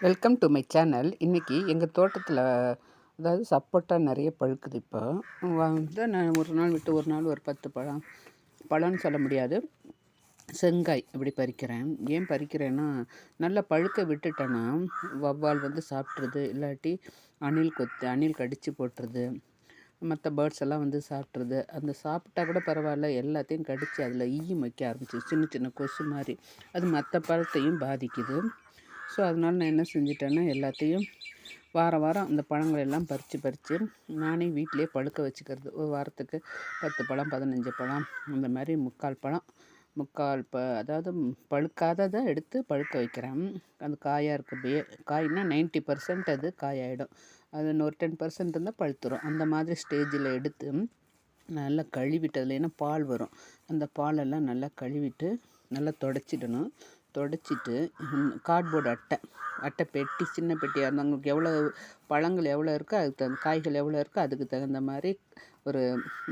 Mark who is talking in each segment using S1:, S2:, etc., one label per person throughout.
S1: Welcome to my channel இன்றைக்கி எங்கள் தோட்டத்தில் அதாவது சப்போட்டா நிறைய பழுக்குது இப்போ. வந்து நான் ஒரு நாள் விட்டு ஒரு நாள் ஒரு பத்து பழம் பழம்னு சொல்ல முடியாது. செங்காய் இப்படி பறிக்கிறேன். ஏன் பறிக்கிறேன்னா நல்லா பழுக்க விட்டுட்டேன்னா வவ்வால் வந்து சாப்பிட்ருது இல்லாட்டி அணில் கொத்து அணில் கடித்து போட்டுருது. மற்ற பேர்ட்ஸ் எல்லாம் வந்து சாப்பிட்ருது அந்த சாப்பிட்டா கூட பரவாயில்ல எல்லாத்தையும் கடித்து அதில் ஈயும் வைக்க ஆரம்பிச்சு சின்ன சின்ன கொசு மாதிரி. அது மற்ற பழத்தையும் பாதிக்குது. ஸோ அதனால் நான் என்ன செஞ்சிட்டேன்னா எல்லாத்தையும் வாரம் வாரம் அந்த பழங்கள் எல்லாம் பறித்து பறித்து நானே வீட்டிலே பழுக்க வச்சுக்கிறது. ஒரு வாரத்துக்கு பத்து பழம் பதினஞ்சு பழம் அந்த மாதிரி முக்கால் பழம். முக்கால் ப அதாவது பழுக்காததை எடுத்து பழுக்க வைக்கிறேன். அது காயாக இருக்கப்படியே காய்னா நைன்ட்டி பர்சன்ட் அது காயாயிடும். அது இன்னொரு டென் பர்சன்ட் இருந்தால் பழுத்துரும். அந்த மாதிரி ஸ்டேஜில் எடுத்து நல்லா கழுவிட்டு அதில் ஏன்னா பால் வரும்? அந்த பாலெல்லாம் நல்லா கழுவிட்டு நல்லா தொடச்சிடணும். தொடச்சிட்டு கார்ட்போர்டு அட்டை. அட்டை பெட்டி சின்ன பெட்டியாக இருந்தால் உங்களுக்கு எவ்வளோ பழங்கள் எவ்வளோ இருக்கோ அதுக்கு தகுந்த காய்கள் எவ்வளோ இருக்கோ அதுக்கு தகுந்த மாதிரி ஒரு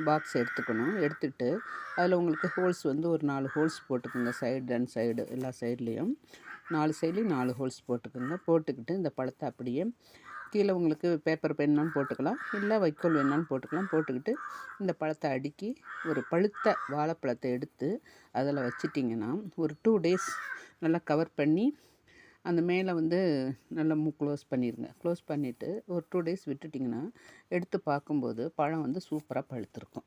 S1: பாக்ஸ் எடுத்துக்கணும். எடுத்துகிட்டு அதில் உங்களுக்கு ஹோல்ஸ் வந்து ஒரு நாலு ஹோல்ஸ் போட்டுக்கோங்க சைடு அண்ட் சைடு எல்லா சைட்லேயும் நாலு சைட்லேயும் நாலு ஹோல்ஸ் போட்டுக்கோங்க. போட்டுக்கிட்டு இந்த பழத்தை அப்படியே கீழே உங்களுக்கு பேப்பர் பெண்ணாலும் போட்டுக்கலாம். இல்லை வைக்கோல் வேணாலும் போட்டுக்கலாம். போட்டுக்கிட்டு இந்த பழத்தை அடுக்கி ஒரு பழுத்த வாழைப்பழத்தை எடுத்து அதில் வச்சிட்டிங்கன்னா ஒரு டூ டேஸ் நல்லா கவர் பண்ணி அந்த மேலே வந்து நல்லா மூ க்ளோஸ் பண்ணிடுங்க க்ளோஸ் பண்ணிவிட்டு ஒரு டூ டேஸ் விட்டுட்டிங்கன்னா எடுத்து பார்க்கும்போது பழம் வந்து சூப்பராக பழுத்திருக்கும்.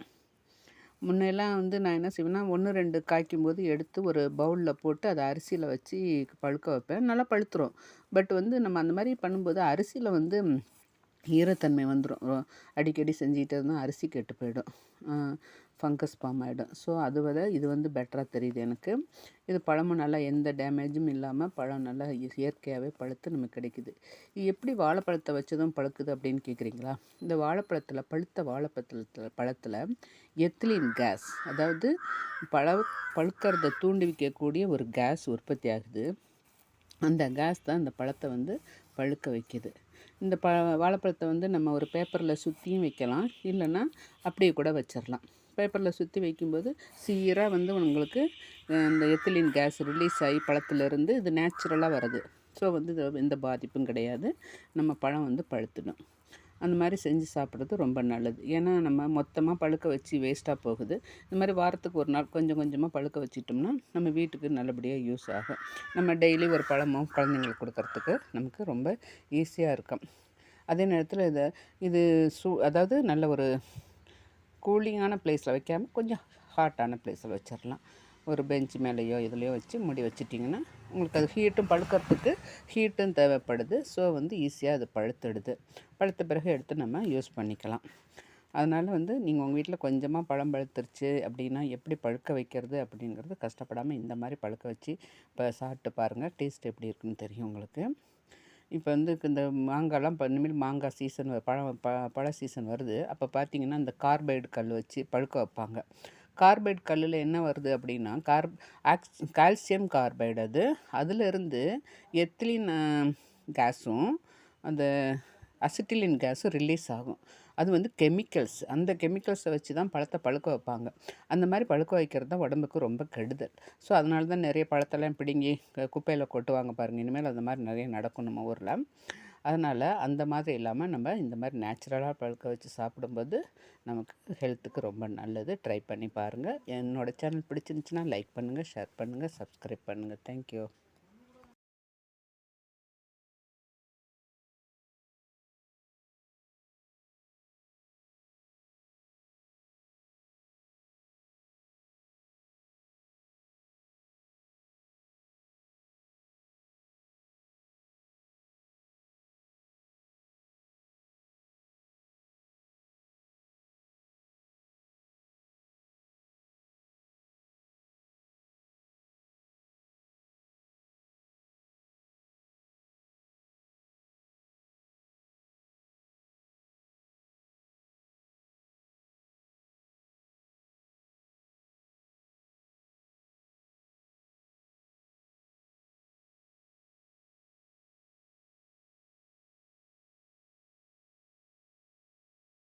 S1: முன்னெல்லாம் வந்து நான் என்ன செய்வேன்னா ஒன்று ரெண்டு காய்க்கும் போது எடுத்து ஒரு பவுலில் போட்டு அதை அரிசியில் வச்சு பழுக்க வைப்பேன். நல்லா பழுத்துரும். பட் வந்து நம்ம அந்த மாதிரி பண்ணும்போது அரிசியில் வந்து ஈரத்தன்மை வந்துடும் அடிக்கடி செஞ்சுக்கிட்டே இருந்தால் அரிசி கெட்டு போயிடும். ஃபங்கஸ் ஃபார்ம் ஆகிடும் ஸோ அது விட இது வந்து பெட்டராக தெரியுது எனக்கு. இது பழமும் நல்லா எந்த டேமேஜும் இல்லாமல் பழம் நல்லா இயற்கையாகவே பழுத்து நமக்கு கிடைக்குது. இது எப்படி வாழைப்பழத்தை வச்சதும் பழுக்குது அப்படின்னு கேட்குறீங்களா இந்த வாழைப்பழத்தில் பழுத்த வாழைப்பழத்தில் பழத்தில் எத்திலின் கேஸ் அதாவது பழ பழுக்கிறத தூண்டி வைக்கக்கூடிய ஒரு கேஸ் உற்பத்தி ஆகுது. அந்த கேஸ் தான் அந்த பழத்தை வந்து பழுக்க வைக்கிது. இந்த ப வாழைப்பழத்தை வந்து நம்ம ஒரு பேப்பரில் சுற்றியும் வைக்கலாம். இல்லைன்னா அப்படியே கூட வச்சிடலாம் பேப்பரில் சுற்றி வைக்கும்போது சீராக வந்து உங்களுக்கு இந்த எத்திலின் கேஸ் ரிலீஸ் ஆகி பழத்துலேருந்து இது நேச்சுரலாக வருது ஸோ வந்து இது எந்த பாதிப்பும் கிடையாது. நம்ம பழம் வந்து பழுத்துடும். அந்த மாதிரி செஞ்சு சாப்பிட்றது ரொம்ப நல்லது. ஏன்னா நம்ம மொத்தமாக பழுக்க வச்சு வேஸ்ட்டாக போகுது. இந்த மாதிரி வாரத்துக்கு ஒரு நாள் கொஞ்சம் கொஞ்சமாக பழுக்க வச்சிட்டோம்னா நம்ம வீட்டுக்கு நல்லபடியாக யூஸ் ஆகும். நம்ம டெய்லி ஒரு பழமோ குழந்தைங்களுக்கு கொடுக்கறதுக்கு நமக்கு ரொம்ப ஈஸியாக இருக்கும். அதே நேரத்தில் இதை இது சூ அதாவது நல்ல ஒரு கூலிங்கான ப்ளேஸில் வைக்காமல் கொஞ்சம் ஹாட்டான ப்ளேஸில் வச்சிடலாம் ஒரு பெஞ்ச் மேலேயோ இதுலேயோ வச்சு முடி வச்சிட்டிங்கன்னா உங்களுக்கு அது ஹீட்டும் பழுக்கிறதுக்கு ஹீட்டும் தேவைப்படுது. ஸோ வந்து ஈஸியாக அது பழுத்துடுது. பழுத்த பிறகு எடுத்து நம்ம யூஸ் பண்ணிக்கலாம். அதனால் வந்து நீங்கள் உங்கள் வீட்டில் கொஞ்சமாக பழம் பழுத்துருச்சு அப்படின்னா எப்படி பழுக்க வைக்கிறது அப்படிங்கிறது கஷ்டப்படாமல் இந்த மாதிரி பழுக்க வச்சு இப்போ சாப்பிட்டு பாருங்கள் டேஸ்ட் எப்படி இருக்குன்னு தெரியும் உங்களுக்கு. இப்போ வந்து இந்த மாங்காய்லாம் இப்போ இனிமேல் மாங்காய் சீசன் பழம் ப பழ சீசன் வருது. அப்போ பார்த்தீங்கன்னா இந்த கார்பைடு கல் வச்சு பழுக்க வைப்பாங்க. கார்பைட் கல்லில் என்ன வருது அப்படின்னா கார் ஆக்ஸ் கால்சியம் கார்பைடு அது. அதிலிருந்து எத்திலின் கேஸும் அந்த அசிட்டிலின் கேஸும் ரிலீஸ் ஆகும். அது வந்து கெமிக்கல்ஸ். அந்த கெமிக்கல்ஸை வச்சு தான் பழத்தை பழுக்க வைப்பாங்க. அந்த மாதிரி பழுக்க வைக்கிறது தான் உடம்புக்கு ரொம்ப கெடுதல். ஸோ அதனால தான் நிறைய பழத்தெல்லாம் பிடுங்கி குப்பையில் கொட்டுவாங்க பாருங்கள் இனிமேல் அந்த மாதிரி நிறைய நடக்கும் நம்ம ஊரில். அதனால் அந்த மாதிரி இல்லாமல் நம்ம இந்த மாதிரி நேச்சுரலாக பழுக்க வச்சு சாப்பிடும்போது நமக்கு ஹெல்த்துக்கு ரொம்ப நல்லது. ட்ரை பண்ணி பாருங்கள் என்னோடய சேனல் பிடிச்சிருந்துச்சின்னா லைக் பண்ணுங்கள் ஷேர் பண்ணுங்கள் சப்ஸ்கிரைப் பண்ணுங்கள் தேங்க்யூ